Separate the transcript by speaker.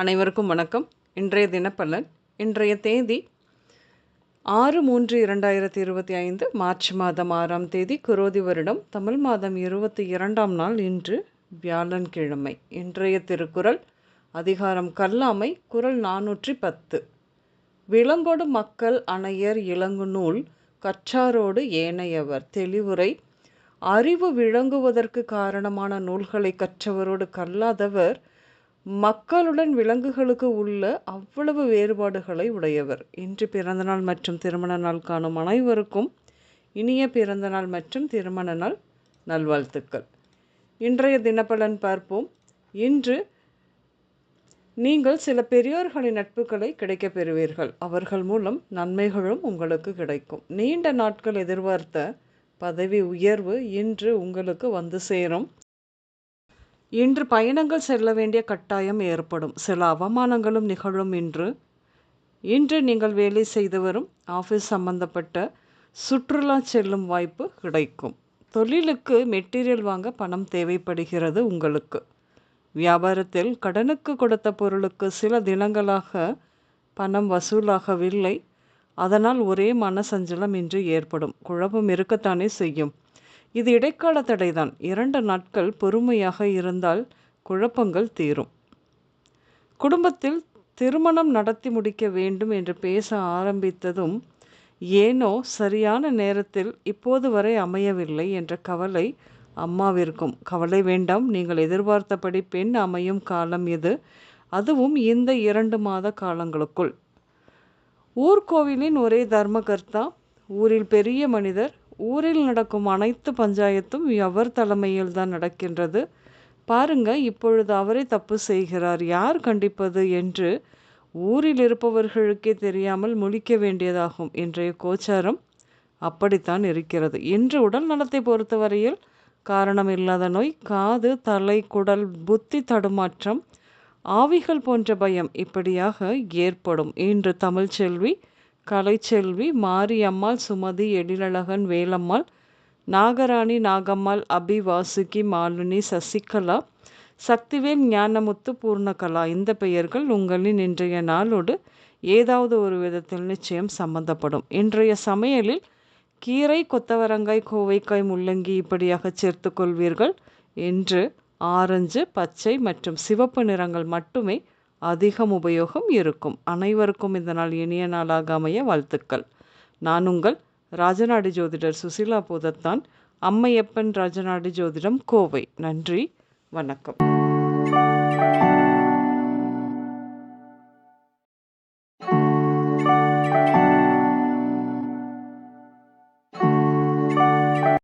Speaker 1: அனைவருக்கும் வணக்கம். இன்றைய தினப்பலன் இன்றைய தேதி ஆறு மூன்று இரண்டாயிரத்தி இருபத்தி ஐந்து மார்ச் மாதம் ஆறாம் தேதி குரோதி வருடம் தமிழ் மாதம் இருபத்தி இரண்டாம் நாள் இன்று வியாழன்கிழமை. இன்றைய திருக்குறள் அதிகாரம் கல்லாமை குரல் நானூற்றி பத்து. விலங்கோடு மக்கள் அணையர் இளங்கு நூல் கற்றாரோடு ஏனையவர். தெளிவுரை அறிவு விளங்குவதற்கு காரணமான நூல்களை கற்றவரோடு கல்லாதவர் மக்களுடன் விலங்குகளுக்கு உள்ள அவ்வளவு வேறுபாடுகளை உடையவர். இன்று பிறந்தநாள் மற்றும் திருமண நாள் காணும் அனைவருக்கும் இனிய பிறந்தநாள் மற்றும் திருமண நாள் நல்வாழ்த்துக்கள். இன்றைய தினப்பலன் பார்ப்போம். இன்று நீங்கள் சில பெரியோர்களின் நட்புகளை கிடைக்கப் பெறுவீர்கள். அவர்கள் மூலம் நன்மைகளும் உங்களுக்கு கிடைக்கும். நீண்ட நாட்கள் எதிர்பார்த்த பதவி உயர்வு இன்று உங்களுக்கு வந்து சேரும். இன்று பயணங்கள் செல்ல வேண்டிய கட்டாயம் ஏற்படும். சில அவமானங்களும் நிகழும் இன்று. இன்று நீங்கள் வேலை செய்து வரும் ஆஃபீஸ் சம்பந்தப்பட்ட சுற்றுலா செல்லும் வாய்ப்பு கிடைக்கும். தொழிலுக்கு மெட்டீரியல் வாங்க பணம் தேவைப்படுகிறது உங்களுக்கு. வியாபாரத்தில் கடனுக்கு கொடுத்த பொருளுக்கு சில தினங்களாக பணம் வசூலாகவில்லை. அதனால் ஒரே மனசஞ்சலம் இன்று ஏற்படும். குழப்பம் இருக்கத்தானே செய்யும். இது இடைக்கால தடைதான். இரண்டு நாட்கள் பொறுமையாக இருந்தால் குழப்பங்கள் தீரும். குடும்பத்தில் திருமணம் நடத்தி முடிக்க வேண்டும் என்று பேச ஆரம்பித்ததும் ஏனோ சரியான நேரத்தில் இப்போது வரை அமையவில்லை என்ற கவலை அம்மாவிற்கும். கவலை வேண்டாம் நீங்கள் எதிர்பார்த்தபடி பெண் அமையும் காலம் இது. அதுவும் இந்த இரண்டு மாத காலங்களுக்குள். ஊர்கோவிலின் ஒரே தர்மகர்த்தா ஊரில் பெரிய மனிதர் ஊரில் நடக்கும் அனைத்து பஞ்சாயத்தும் அவர் தலைமையில் தான் நடக்கின்றது. பாருங்க இப்பொழுது அவரே தப்பு செய்கிறார். யார் கண்டிப்பது என்று ஊரில் இருப்பவர்களுக்கே தெரியாமல் முழிக்க வேண்டியதாகும். இன்றைய கோச்சாரம் அப்படித்தான் இருக்கிறது. இன்று உடல் நலத்தை பொறுத்தவரையில் காரணம் இல்லாத நோய் காது தலை குடல் புத்தி தடுமாற்றம் ஆவிகள் போன்ற பயம் இப்படியாக ஏற்படும். இன்று தமிழ்ச்செல்வி கலைச்செல்வி மாரியம்மாள் சுமதி எழிலழகன் வேலம்மாள் நாகராணி நாகம்மாள் அபி வாசுகி மாலினி சசிகலா சக்திவேல் ஞானமுத்து பூர்ணகலா. இந்த பெயர்கள் உங்களின் இன்றைய நாளோடு ஏதாவது ஒரு விதத்தில் நிச்சயம் சம்பந்தப்படும். இன்றைய சமையலில் கீரை கொத்தவரங்காய் கோவைக்காய் முள்ளங்கி இப்படியாக சேர்த்து கொள்வீர்கள். என்று ஆரஞ்சு பச்சை மற்றும் சிவப்பு நிறங்கள் மட்டுமே அதிகம் உபயோகம் இருக்கும். அனைவருக்கும் இந்த நாள் இனிய நாளாக அமைய வாழ்த்துக்கள். நான் உங்கள் ராஜநாடி ஜோதிடர் சுசிலா போதத்தான். அம்மையப்பன் ராஜநாடி ஜோதிடம் கோவை. நன்றி. வணக்கம்.